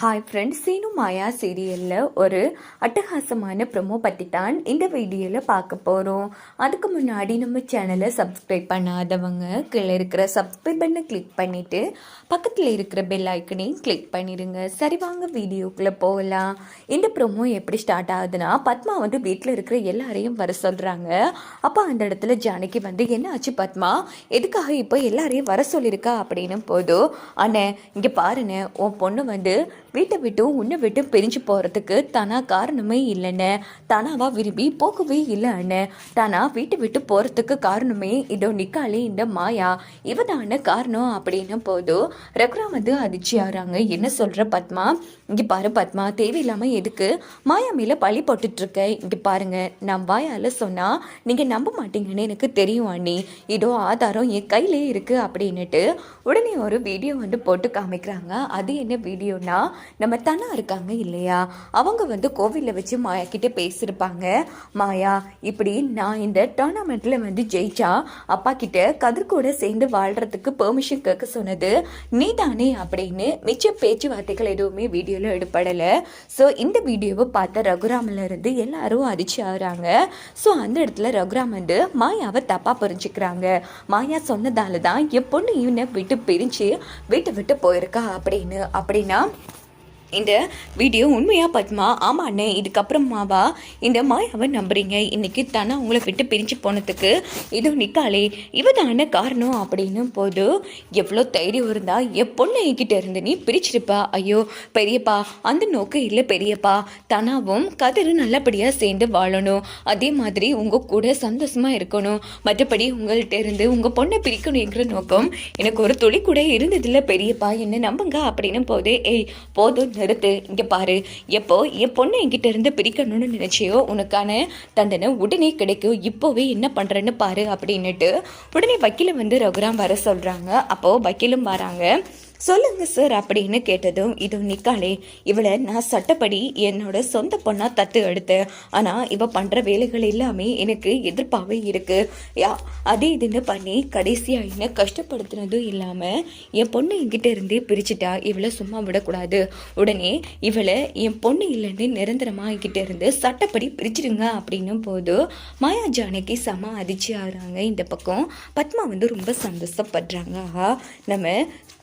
Hi friends Seenu மாயா சீரியலில் ஒரு அட்டகாசமான ப்ரொமோ பற்றி தான் இந்த வீடியோவில் பார்க்க போகிறோம் அதுக்கு முன்னாடி நம்ம சேனலை சப்ஸ்கிரைப் பண்ணாதவங்க கீழே இருக்கிற சப்ஸ்கிரைப் பண்ணை கிளிக் பண்ணிவிட்டு பக்கத்தில் இருக்கிற பெல் ஐக்கனையும் கிளிக் பண்ணிடுங்க சரி வாங்க வீடியோக்குள்ளே போகலாம். இந்த ப்ரொமோ எப்படி ஸ்டார்ட் ஆகுதுன்னா பத்மா வந்து வீட்டில் இருக்கிற எல்லாரையும் வர சொல்கிறாங்க அப்போ அந்த இடத்துல ஜானகி வந்து என்ன ஆச்சு பத்மா? எதுக்காக இப்போ எல்லாரையும் வர சொல்லியிருக்கா அப்படின்னு போதும் அண்ணே இங்கே பாருண்ணே உன் பொண்ணு வந்து வீட்டை விட்டும் உன்னை விட்டு பிரிஞ்சு போகிறதுக்கு தானா காரணமே இல்லைன்னு தானாவா விரும்பி போகவே இல்லைன்னு தானா வீட்டை விட்டு போகிறதுக்கு காரணமே இதோ நிக்காளி இந்த மாயா. இவதான காரணம் அப்படின்னு போதும் ரகுரா வந்து அதிர்ச்சி ஆகிறாங்க என்ன சொல்கிற பத்மா? இங்கே பாரு பத்மா தேவையில்லாமல் எதுக்கு? மாயா மேலே பழி போட்டுட்ருக்க. இங்கே பாருங்க நான் வாயால் சொன்னால் நீங்கள் நம்ப மாட்டீங்கன்னு எனக்கு தெரியும் அண்ணி. இதோ ஆதாரம் என் கையிலே இருக்குது அப்படின்னுட்டு உடனே ஒரு வீடியோ வந்து போட்டு காமிக்கிறாங்க. அது என்ன வீடியோனா நம்ம தனா இருக்காங்க இல்லையா? அவங்க வந்து கோவிலில் வச்சு மாயா கிட்டே பேசியிருப்பாங்க. மாயா இப்படி நான் இந்த டோர்னாமெண்ட்டில் வந்து ஜெயிச்சா அப்பா கிட்ட கதிர் கூட சேர்ந்து வாழ்கிறதுக்கு பெர்மிஷன் கேட்க சொன்னது நீ தானே அப்படின்னு மிச்ச பேச்சுவார்த்தைகள் எதுவுமே வீடியோ வீடியோவில் எடுப்படலை ஸோ இந்த வீடியோவை பார்த்த ரகுராமிலிருந்து எல்லாரும் அதிர்ச்சி ஆகுறாங்க. ஸோ அந்த இடத்துல ரகுராம் வந்து மாயாவை தப்பாக புரிஞ்சுக்கிறாங்க. மாயா சொன்னதால தான் என் பொண்ணு இவனை விட்டு பிரிஞ்சு வீட்டை விட்டு போயிருக்கா அப்படின்னு. அப்படின்னா இந்த வீடியோ உண்மையாக பத்மா? ஆமா அண்ணே இதுக்கப்புறமாவா? இந்த மாயாவை நம்புறீங்க. இன்னைக்கு தானே உங்களை விட்டு பிரிஞ்சு போனதுக்கு இது நிற்காளே இவ தானே காரணம் அப்படின்னு போது எவ்வளோ தைரியம் இருந்தால் என் பொண்ணு என்கிட்ட இருந்து நீ பிரிச்சிருப்பா. ஐயோ பெரியப்பா அந்த நோக்கம் இல்லை பெரியப்பா. தனாவும் கதிரும் நல்லபடியாக சேர்ந்து வாழணும். அதே மாதிரி உங்கள் கூட சந்தோஷமாக இருக்கணும். மற்றபடி உங்கள்கிட்ட இருந்து உங்கள் பொண்ணை பிரிக்கணுங்கிற நோக்கம் எனக்கு ஒரு துளி கூட இருந்ததில்லை பெரியப்பா. என்ன நம்புங்க அப்படின்னு போதே ஏய் போதும் நிறுத்து இங்கே பாரு. எப்போ என் பொண்ணை என்கிட்ட இருந்து பிரிக்கணும்னு நினைச்சியோ உனக்கான தண்டனை உடனே கிடைக்கும். இப்போவே என்ன பண்ணுறேன்னு பாரு அப்படின்னுட்டு உடனே வக்கீலை வந்து ரகுராம் வர சொல்கிறாங்க அப்போது வக்கீலும் வராங்க. சொல்லுங்க சார் அப்படின்னு கேட்டதும் இது நிக்காளே இவளை நான் சட்டப்படி என்னோட சொந்த பொண்ணா தத்து எடுத்தேன் ஆனால் இவ பண்ணுற வேலைகள் எல்லாமே எனக்கு எதிர்ப்பாகவே இருக்கு. யா அது இதுன்னு பண்ணி கடைசியாக என்ன கஷ்டப்படுத்துனதும் இல்லாமல் என் பொண்ணு என்கிட்ட இருந்தே பிரிச்சுட்டா. இவளை சும்மா விடக்கூடாது. உடனே இவளை என் பொண்ணு இல்லைன்னு நிரந்தரமாக என்கிட்ட இருந்து சட்டப்படி பிரிச்சிடுங்க அப்படின்னும் போது மாயா ஜானகி செம அதிர்ச்சி ஆகிறாங்க. இந்த பக்கம் பத்மா வந்து ரொம்ப சந்தோஷப்படுறாங்க. ஆஹா நம்ம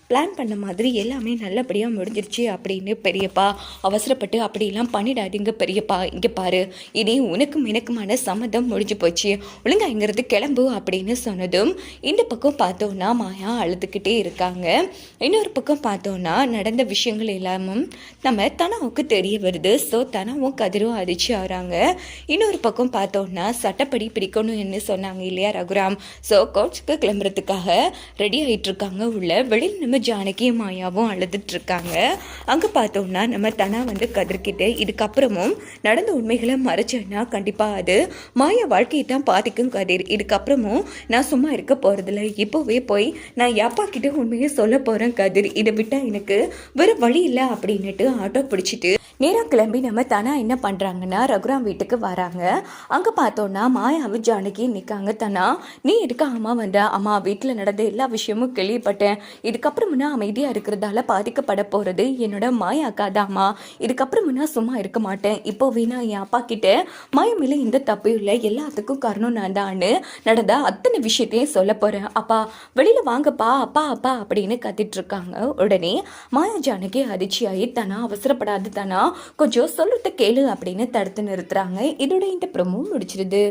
பிளான் பண்ண மாதிரி எல்லாமே நல்லபடியாக முடிஞ்சிருச்சு. அப்படின்னு பெரியப்பா அவசரப்பட்டு அப்படிலாம் பண்ணிடாதீங்க பெரியப்பா. இங்கே பாரு இனி உனக்கும் எனக்குமான சம்மதம் முடிஞ்சு போச்சு. ஒழுங்கா இங்கிறது கிளம்பு அப்படின்னு சொன்னதும் இந்த பக்கம் பார்த்தோன்னா மாயா அழுதுகிட்டே இருக்காங்க. இன்னொரு பக்கம் பார்த்தோன்னா நடந்த விஷயங்கள் எல்லாமும் நம்ம தனாவுக்கு தெரிய வருது. ஸோ தனாவும் கதிரும் அதிர்ச்சி ஆகிறாங்க இன்னொரு பக்கம் பார்த்தோன்னா சட்டப்படி பிரிக்கணும்னு சொன்னாங்க இல்லையா ரகுராம். ஸோ கோச்சுக்கு கிளம்புறதுக்காக ரெடி ஆகிட்டு இருக்காங்க உள்ள. வெளியில் நம்ம ஜானகியும் மாயாவும் அழுதுட்டு இருக்காங்க அங்கே பார்த்தோம்னா நம்ம தனா வந்து கதிர்கிட்டு இதுக்கப்புறமும் நடந்த உண்மைகளை மறைச்சேன்னா கண்டிப்பாக அது மாயா வாழ்க்கையை தான் பாதிக்கும் கதிர். இதுக்கப்புறமும் நான் சும்மா இருக்க போகிறதில்ல இப்போவே போய் நான் அப்பா கிட்டே உண்மையை சொல்ல போகிறேன் கதிர். இதை விட்டால் எனக்கு வேறு வழி இல்லை அப்படின்னுட்டு ஆட்டோ பிடிச்சிட்டு நேராக கிளம்பி நம்ம தனா என்ன பண்ணுறாங்கன்னா ரகுராம் வீட்டுக்கு வராங்க. அங்கே பார்த்தோன்னா மாயாவும் ஜானகி நிற்காங்க தனா நீ எதுக்கு அம்மா வந்த? அம்மா வீட்டில் நடந்த எல்லா விஷயமும் கேள்விப்பட்டேன். இதுக்கப்புறமுன்னா அமைதியாக இருக்கிறதால பாதிக்கப்பட போகிறது என்னோட மாயா அக்கா தாம்மா இதுக்கப்புறமுன்னா சும்மா இருக்க மாட்டேன். இப்போ வீணா என் அப்பா கிட்ட மாயா மேலே எந்த தப்பையும் இல்லை. எல்லாத்துக்கும் காரணம் நான் தான்னு நடந்த அத்தனை விஷயத்தையும் சொல்ல போகிறேன் அப்பா வெளியில் வாங்கப்பா அப்பா அப்பா அப்படின்னு கத்திட்டு இருக்காங்க. உடனே மாயா ஜானகி அதிர்ச்சியாகி தனா அவசரப்படாது தனா கொஞ்சம் சொல்றத கேளு அப்படின்னு தடுத்து நிறுத்துறாங்க. இதோட இந்த ப்ரொமோ முடிச்சிருது.